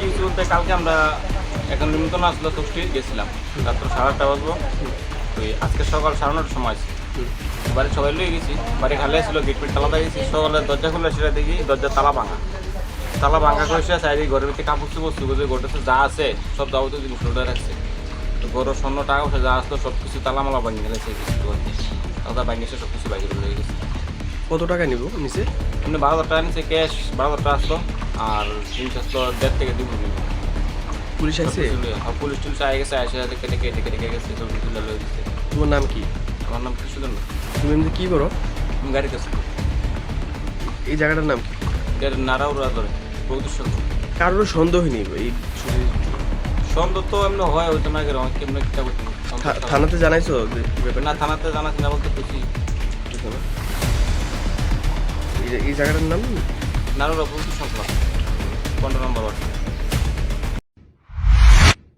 কিছু বলতে কালকে আমরা এখন নিমন্ত্রণ আসলো ষষ্ঠী গেছিলাম। রাত্র সাড়ে আটটা বাজবো। ওই আজকে সকাল সাড়ে নটার সময় আছে। বাড়ি সবাই লয়ে গেছি। বাড়ি খালি ছিল গেট পিট তালা গেছি। সকালে দরজা খুলে সেটা দেখি দরজা তালা ভাঙা। তালা ভাঙা করে সেটা চারিদিকে ঘরের ভিতরে কাপড় চুপড় চুপড় ঘটেছে, যা আছে সব যাবতীয় জিনিস ওটা রাখছে। তো গরুর স্বর্ণ টাকা পয়সা যা আসলো সব কিছু তালা মালা ভাঙিয়ে গেছে কিছু তালা ভাঙিয়েছে সব কিছু বাইরে লয়ে গেছে কত টাকা নিব নিচে? এমনি বারো হাজার টাকা নিচ্ছে ক্যাশ বারো হাজার টাকা আসলো আর জিনিস আসলো দেড় থেকে দুই মিনিট। পুলিশ আইছে? পুলিশ টুলিশ আয় গেছে আসে কেটে কেটে কেটে কেটে গেছে সব তুলে লয়ে গেছে তোমার নাম কি? আমার নাম কৃষ্ণচন্দ্র। তুমি এমনি কি করো? আমি গাড়ি কাছে এই জায়গাটার নাম কি? এটা নাড়াউড়া ধরে বহুত সুন্দর কারোর সন্দেহ নেই এই সুন্দর তো এমনি হয় ওইটা না কেমন কেমন কিতা করতে থানাতে জানাইছো না থানাতে জানাচ্ছি না বলতে খুশি। এই- জায়গাটার নাম? নারুর বহুত সংখ্যা পনেরো নম্বর ward.